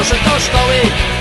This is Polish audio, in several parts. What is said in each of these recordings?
poszedł do szkoły.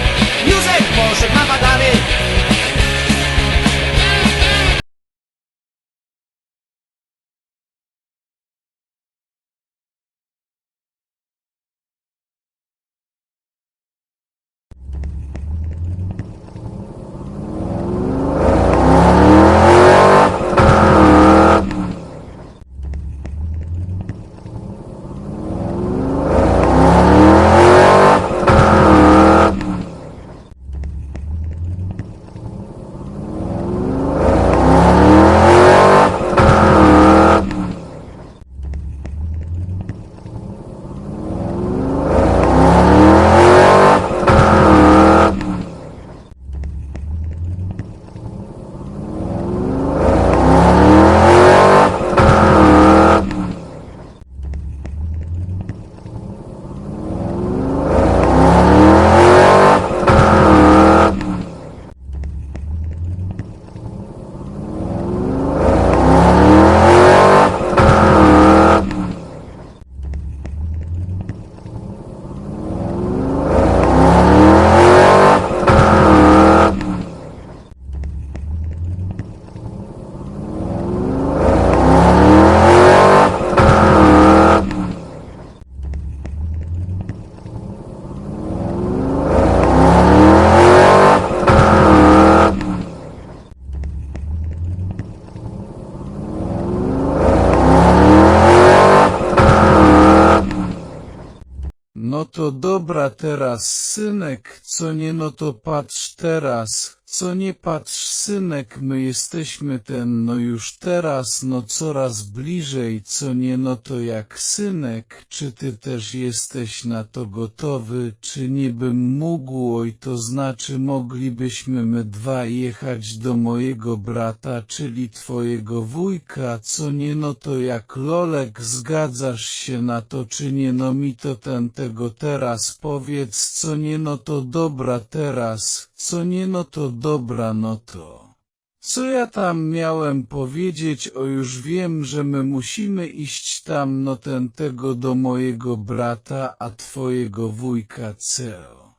To dobra teraz synek, co nie no to patrz teraz, co nie patrz synek, my jesteśmy ten no już teraz no coraz bliżej, co nie no to jak synek, czy ty też jesteś na to gotowy, czy nie bym mógł, oj to znaczy moglibyśmy my dwa jechać do mojego brata, czyli twojego wujka, co nie no to jak Lolek zgadzasz się na to, czy nie no mi to ten tego teraz powiedz, co nie no to dobra teraz, co nie no to dobra no to. Co ja tam miałem powiedzieć, o już wiem, że my musimy iść tam no ten tego do mojego brata, a twojego wujka Ceo.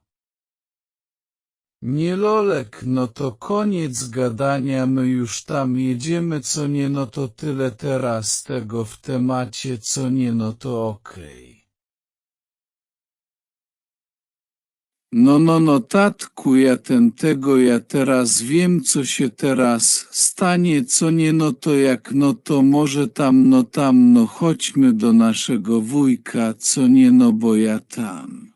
Nie Lolek, no to koniec gadania, my już tam jedziemy, co nie no to tyle teraz tego w temacie, co nie no to okej. No, no, no, tatku, ja ten tego, ja teraz wiem, co się teraz stanie, co nie, no to jak, no to może tam, no tam, no chodźmy do naszego wujka, co nie, no bo ja tam.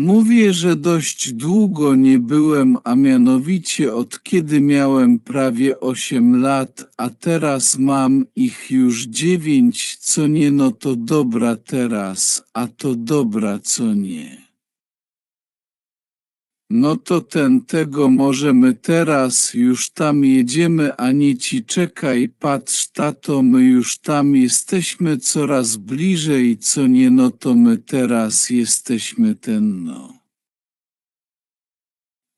Mówię, że dość długo nie byłem, a mianowicie od kiedy miałem prawie osiem lat, a teraz mam ich już dziewięć, co nie no to dobra teraz, a to dobra co nie. No to ten tego możemy teraz już tam jedziemy, a nie ci czekaj, patrz tato, my już tam jesteśmy coraz bliżej, co nie no to my teraz jesteśmy ten no.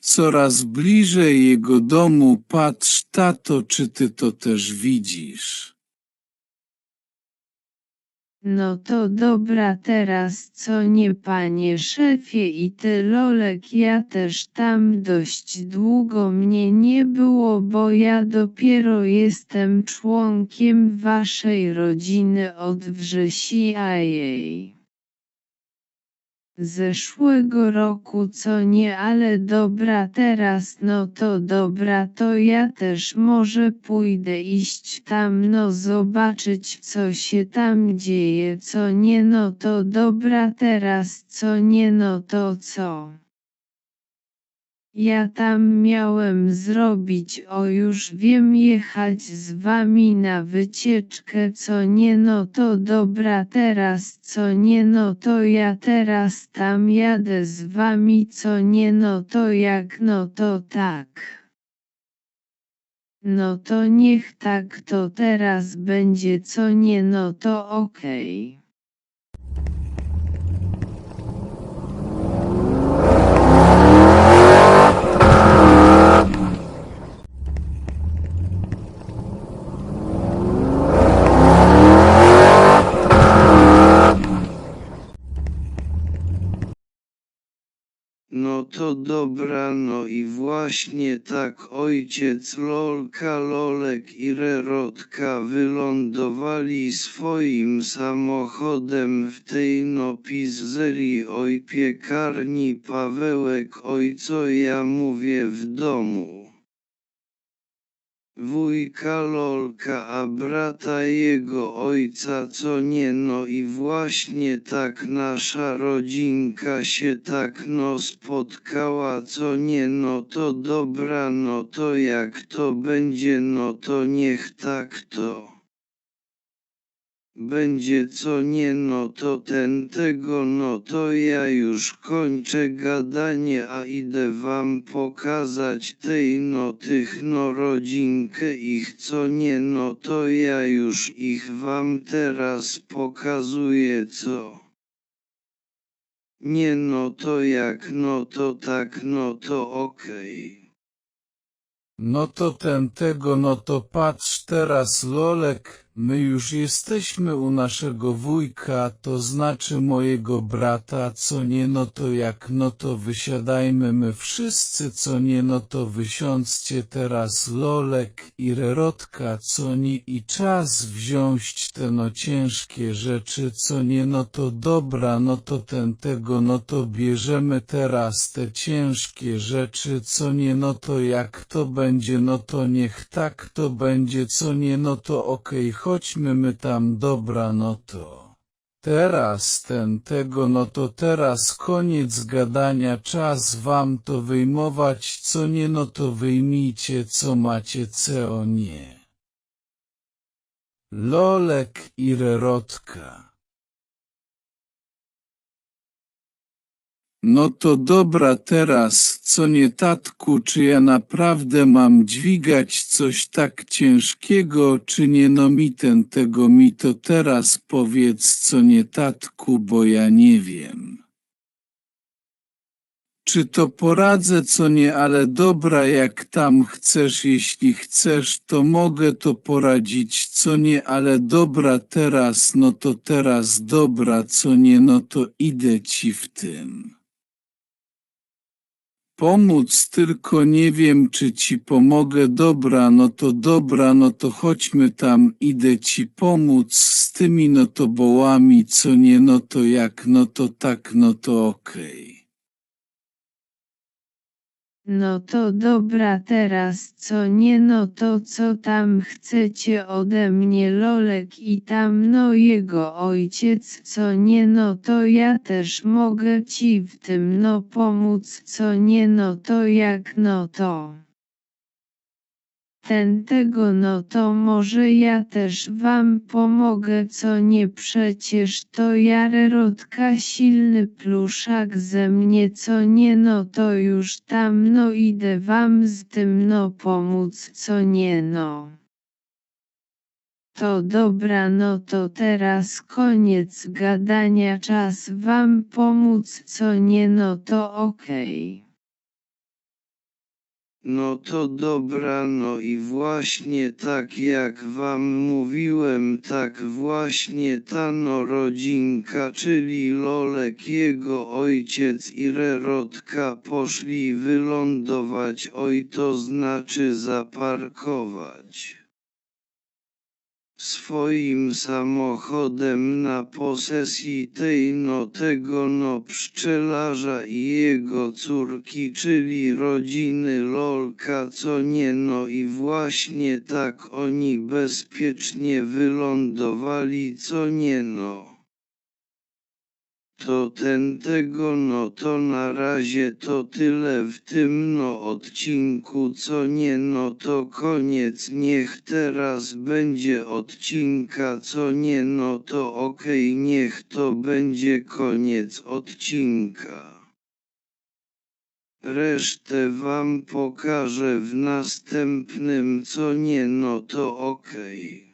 Coraz bliżej jego domu, patrz tato, czy ty to też widzisz? No to dobra teraz co nie panie szefie i ty Lolek ja też tam dość długo mnie nie było bo ja dopiero jestem członkiem waszej rodziny od września jej. Zeszłego roku co nie ale dobra teraz no to dobra to ja też może pójdę iść tam no zobaczyć co się tam dzieje co nie no to dobra teraz co nie no to co. Ja tam miałem zrobić, o już wiem jechać z wami na wycieczkę, co nie no to dobra teraz, co nie no to ja teraz tam jadę z wami, co nie no to jak no to tak. No to niech tak to teraz będzie, co nie no to okej. No to dobra, no i właśnie tak ojciec Lolka, Lolek i Rerotka wylądowali swoim samochodem w tej no pizzerii oj piekarni Pawełek oj co ja mówię w domu. Wujka Lolka, a brata jego ojca co nie no i właśnie tak nasza rodzinka się tak no spotkała co nie no to dobra no to jak to będzie no to niech tak to. Będzie co nie no to ten tego no to ja już kończę gadanie a idę wam pokazać tej no tych no rodzinkę ich co nie no to ja już ich wam teraz pokazuję co. Nie no to jak no to tak no to okej. No to ten tego, no to patrz teraz Lolek, my już jesteśmy u naszego wujka, to znaczy mojego brata, co nie no to jak no to wysiadajmy my wszyscy, co nie no to wysiądźcie teraz Lolek i Rerotka, co nie i czas wziąć te no ciężkie rzeczy, co nie no to dobra, no to ten tego, no to bierzemy teraz te ciężkie rzeczy, co nie no to jak to będzie, no to niech tak to będzie, co nie no to okej, chodźmy my tam, dobra, no to. Teraz ten tego no to teraz koniec gadania czas wam to wyjmować co nie no to wyjmijcie co macie co nie. Lolek i Rerotka No to dobra teraz, co nie tatku, czy ja naprawdę mam dźwigać coś tak ciężkiego, czy nie? No mi ten tego mi to teraz powiedz co nie tatku, bo ja nie wiem. Czy to poradzę co nie, ale dobra jak tam chcesz, jeśli chcesz, to mogę to poradzić co nie, ale dobra teraz, no to teraz dobra co nie, no to idę ci w tym pomóc, tylko nie wiem, czy ci pomogę. Dobra, no to dobra, no to chodźmy tam, idę ci pomóc z tymi no to bołami, co nie, no to jak, no to tak, no to okej. No to dobra teraz co nie no to co tam chcecie ode mnie Lolek i tam no jego ojciec co nie no to ja też mogę ci w tym no pomóc co nie no to jak no to. Ten tego no to może ja też wam pomogę co nie przecież to jarerotka silny pluszak ze mnie co nie no to już tam no idę wam z tym no pomóc co nie no. To dobra no to teraz koniec gadania czas wam pomóc co nie no to okej. No to dobra, no i właśnie tak jak wam mówiłem, tak właśnie ta no rodzinka, czyli Lolek, jego ojciec i Rerotka poszli wylądować, oj to znaczy zaparkować swoim samochodem na posesji tej no tego no pszczelarza i jego córki, czyli rodziny Lolka, co nie no i właśnie tak oni bezpiecznie wylądowali, co nie no. To ten tego no to na razie to tyle w tym no odcinku co nie no to koniec niech teraz będzie odcinka co nie no to okej niech to będzie koniec odcinka. Resztę wam pokażę w następnym co nie no to okej.